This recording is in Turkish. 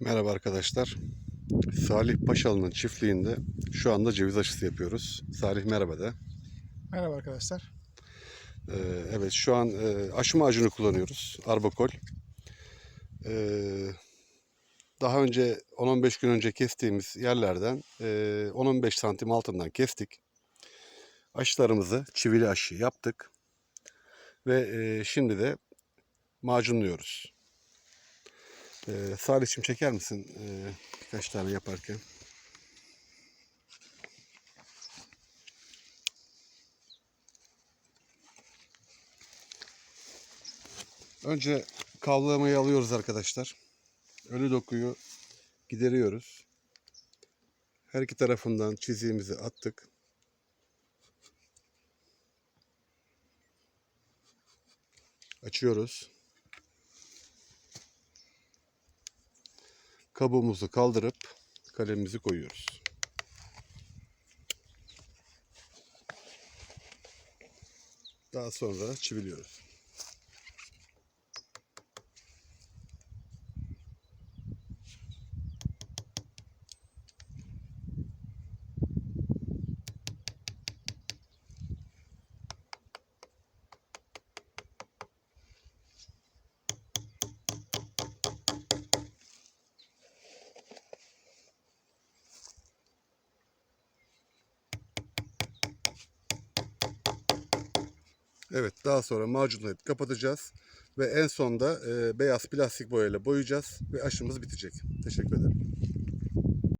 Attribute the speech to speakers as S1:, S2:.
S1: Merhaba arkadaşlar. Salih Paşalı'nın çiftliğinde şu anda ceviz aşısı yapıyoruz. Salih merhaba de.
S2: Merhaba arkadaşlar.
S1: Ee, evet şu an e, aşı macunu kullanıyoruz. Arbakol. Ee, daha önce 10-15 gün önce kestiğimiz yerlerden e, 10-15 santim altından kestik. Aşılarımızı çivili aşı yaptık. Ve e, şimdi de macunluyoruz. Ee, Salih'cim çeker misin ee, birkaç tane yaparken? Önce kavlamayı alıyoruz arkadaşlar. Ölü dokuyu gideriyoruz. Her iki tarafından çiziğimizi attık. Açıyoruz. Kabuğumuzu kaldırıp kalemimizi koyuyoruz. Daha sonra çiviliyoruz. Evet daha sonra macunlayıp kapatacağız. Ve en sonda e, beyaz plastik boyayla boyayacağız ve aşımız bitecek. Teşekkür ederim.